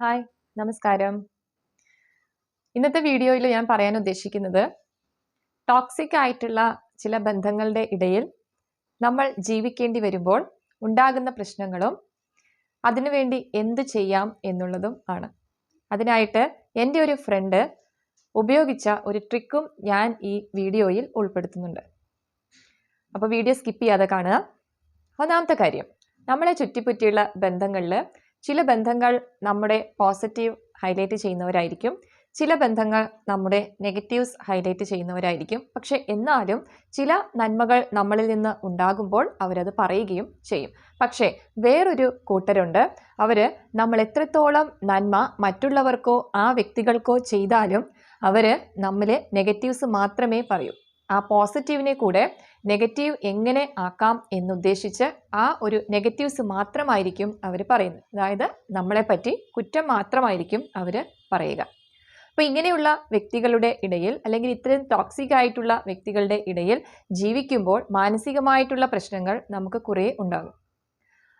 Hi നമസ്കാരം. ഇന്നത്തെ വീഡിയോയിൽ ഞാൻ പറയാൻ ഉദ്ദേശിക്കുന്നത് ടോക്സിക് ആയിട്ടുള്ള ചില ബന്ധങ്ങളുടെ ഇടയിൽ നമ്മൾ ജീവിക്കേണ്ടി വരുമ്പോൾ ഉണ്ടാകുന്ന പ്രശ്നങ്ങളും അതിനുവേണ്ടി എന്ത് ചെയ്യാം എന്നുള്ളതും ആണ്. അതിനായിട്ട് എന്റെ ഒരു ഫ്രണ്ട് ഉപയോഗിച്ച ഒരു ട്രിക്കും ഞാൻ ഈ വീഡിയോയിൽ ഉൾപ്പെടുത്തുന്നുണ്ട്. അപ്പോൾ വീഡിയോ സ്കിപ്പ് ചെയ്യാതെ കാണുക. ഒന്നാമത്തെ കാര്യം. നമ്മളെ ചുറ്റിപ്പറ്റിയുള്ള ബന്ധങ്ങളിൽ ചില ബന്ധങ്ങൾ നമ്മുടെ പോസിറ്റീവ് ഹൈലൈറ്റ് ചെയ്യുന്നവരായിരിക്കും. ചില ബന്ധങ്ങൾ നമ്മുടെ നെഗറ്റീവ്സ് ഹൈലൈറ്റ് ചെയ്യുന്നവരായിരിക്കും. പക്ഷെ എന്നാലും ചില നന്മകൾ നമ്മളിൽ നിന്ന് ഉണ്ടാകുമ്പോൾ അവരത് പറയുകയും ചെയ്യും. പക്ഷേ വേറൊരു കൂട്ടരുണ്ട്. അവർ നമ്മൾ എത്രത്തോളം നന്മ മറ്റുള്ളവർക്കോ ആ വ്യക്തികൾക്കോ ചെയ്താലും അവർ നമ്മിലെ നെഗറ്റീവ്സ് മാത്രമേ പറയൂ. ആ പോസിറ്റീവിനെ കൂടെ നെഗറ്റീവ് എങ്ങനെ ആക്കാം എന്നുദ്ദേശിച്ച് ആ ഒരു നെഗറ്റീവ്സ് മാത്രമായിരിക്കും അവർ പറയുന്നത്. അതായത് നമ്മളെപ്പറ്റി കുറ്റം മാത്രമായിരിക്കും അവർ പറയുക. അപ്പോൾ ഇങ്ങനെയുള്ള വ്യക്തികളുടെ ഇടയിൽ അല്ലെങ്കിൽ ഇത്രയും ടോക്സിക് ആയിട്ടുള്ള വ്യക്തികളുടെ ഇടയിൽ ജീവിക്കുമ്പോൾ മാനസികമായിട്ടുള്ള പ്രശ്നങ്ങൾ നമുക്ക് കുറേ ഉണ്ടാകും.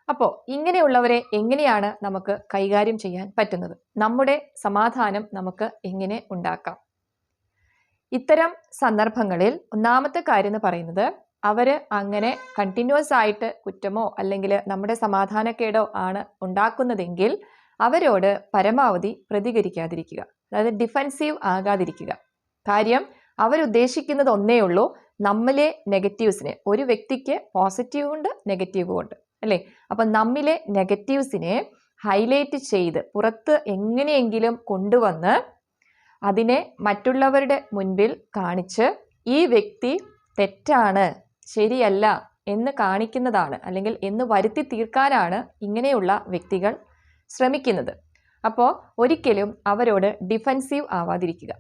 അപ്പോൾ ഇങ്ങനെയുള്ളവരെ എങ്ങനെയാണ് നമുക്ക് കൈകാര്യം ചെയ്യാൻ പറ്റുന്നത്? നമ്മുടെ സമാധാനം നമുക്ക് എങ്ങനെ ഉണ്ടാക്കാം? ഇത്തരം സന്ദർഭങ്ങളിൽ ഒന്നാമത്തെ കാര്യം എന്ന് പറയുന്നത് അവർ അങ്ങനെ കണ്ടിന്യൂസ് ആയിട്ട് കുറ്റമോ അല്ലെങ്കിൽ നമ്മുടെ സമാധാനക്കേടോ ആണ് ഉണ്ടാക്കുന്നതെങ്കിൽ അവരോട് പരമാവധി പ്രതികരിക്കാതിരിക്കുക. അതായത് ഡിഫൻസീവ് ആകാതിരിക്കുക. കാര്യം അവരുദ്ദേശിക്കുന്നത് ഒന്നേ ഉള്ളൂ. നമ്മിലെ നെഗറ്റീവ്സിനെ ഒരു വ്യക്തിക്ക് പോസിറ്റീവ് ഉണ്ട് നെഗറ്റീവും ഉണ്ട്. അല്ലേ? അപ്പം നമ്മിലെ നെഗറ്റീവ്സിനെ ഹൈലൈറ്റ് ചെയ്ത് പുറത്ത് എങ്ങനെയെങ്കിലും കൊണ്ടുവന്ന് അതിനെ മറ്റുള്ളവരുടെ മുൻപിൽ കാണിച്ച് ഈ വ്യക്തി തെറ്റാണ് ശരിയല്ല എന്ന് കാണിക്കുന്നതാണ് അല്ലെങ്കിൽ എന്ന് വരുത്തി തീർക്കാനാണ് ഇങ്ങനെയുള്ള വ്യക്തികൾ ശ്രമിക്കുന്നത്. അപ്പോൾ ഒരിക്കലും അവരോട് ഡിഫൻസീവ് ആവാതിരിക്കുക.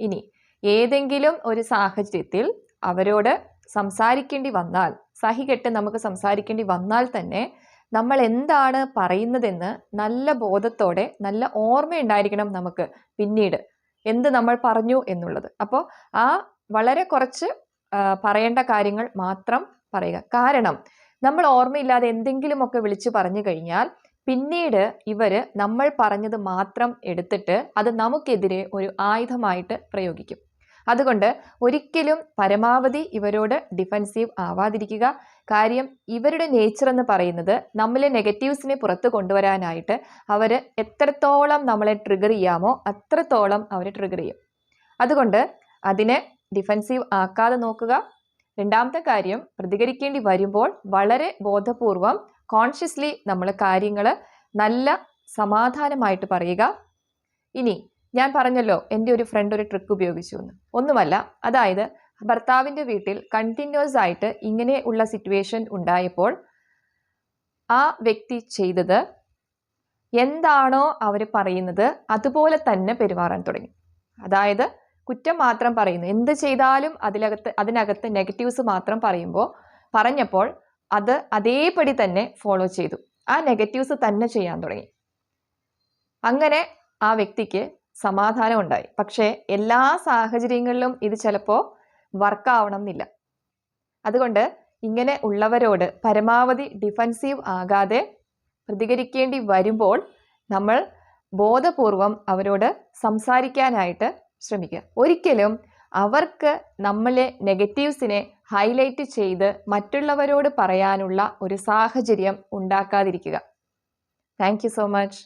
ഇനി ഏതെങ്കിലും ഒരു സാഹചര്യത്തിൽ അവരോട് സംസാരിക്കേണ്ടി വന്നാൽ സഹികെട്ട് നമുക്ക് സംസാരിക്കേണ്ടി വന്നാൽ തന്നെ നമ്മൾ എന്താണ് പറയുന്നതെന്ന് നല്ല ബോധത്തോടെ നല്ല ഓർമ്മയുണ്ടായിരിക്കണം നമുക്ക് പിന്നീട്. എന്ത് നമ്മൾ പറഞ്ഞു എന്നുള്ളത്. അപ്പോൾ ആ വളരെ കുറച്ച് പറയേണ്ട കാര്യങ്ങൾ മാത്രം പറയുക. കാരണം നമ്മൾ ഓർമ്മയില്ലാതെ എന്തെങ്കിലുമൊക്കെ വിളിച്ചു പറഞ്ഞു കഴിഞ്ഞാൽ പിന്നീട് ഇവർ നമ്മൾ പറഞ്ഞത് മാത്രം എടുത്തിട്ട് അത് നമുക്കെതിരെ ഒരു ആയുധമായിട്ട് പ്രയോഗിക്കും. അതുകൊണ്ട് ഒരിക്കലും പരമാവധി ഇവരോട് ഡിഫൻസീവ് ആവാതിരിക്കുക. കാര്യം ഇവരുടെ നേച്ചർ എന്ന് പറയുന്നത് നമ്മളെ നെഗറ്റീവ്സിനെ പുറത്തു കൊണ്ടുവരാനായിട്ട് അവർ എത്രത്തോളം നമ്മളെ ട്രിഗർ ചെയ്യാമോ അത്രത്തോളം അവരെ ട്രിഗർ ചെയ്യും. അതുകൊണ്ട് അതിനെ ഡിഫൻസീവ് ആക്കാതെ നോക്കുക. രണ്ടാമത്തെ കാര്യം പ്രതികരിക്കേണ്ടി വരുമ്പോൾ വളരെ ബോധപൂർവം കോൺഷ്യസ്ലി നമ്മൾ കാര്യങ്ങൾ നല്ല സമാധാനമായിട്ട് പറയുക. ഇനി ഞാൻ പറഞ്ഞല്ലോ എന്റെ ഒരു ഫ്രണ്ട് ഒരു ട്രിക്ക് ഉപയോഗിച്ചു എന്ന് ഒന്നുമല്ല അതായത് ഭർത്താവിന്റെ വീട്ടിൽ കണ്ടിന്യൂസ് ആയിട്ട് ഇങ്ങനെ ഉള്ള സിറ്റുവേഷൻ ഉണ്ടായപ്പോൾ ആ വ്യക്തി ചെയ്തത് എന്താണോ അവർ പറയുന്നത് അതുപോലെ തന്നെ പെരുമാറാൻ തുടങ്ങി. അതായത് കുറ്റം മാത്രം പറയുന്നു. എന്ത് ചെയ്താലും അതിലകത്ത് അതിനകത്ത് നെഗറ്റീവ്സ് മാത്രം പറയുമ്പോൾ പറഞ്ഞപ്പോൾ അത് അതേപടി തന്നെ ഫോളോ ചെയ്തു. ആ നെഗറ്റീവ്സ് തന്നെ ചെയ്യാൻ തുടങ്ങി. അങ്ങനെ ആ വ്യക്തിക്ക് സമാധാനം ഉണ്ടായി പക്ഷേ എല്ലാ സാഹചര്യങ്ങളിലും ഇത് ചിലപ്പോൾ വർക്കാവണം എന്നില്ല അതുകൊണ്ട് ഇങ്ങനെ ഉള്ളവരോട് പരമാവധി ഡിഫൻസീവ് ആകാതെ പ്രതികരിക്കേണ്ടി വരുമ്പോൾ നമ്മൾ ബോധപൂർവം അവരോട് സംസാരിക്കാനായിട്ട് ശ്രമിക്കുക. ഒരിക്കലും അവർക്ക് നമ്മളെ നെഗറ്റീവ്സിനെ ഹൈലൈറ്റ് ചെയ്ത് മറ്റുള്ളവരോട് പറയാനുള്ള ഒരു സാഹചര്യം ഉണ്ടാക്കാതിരിക്കുക. Thank so much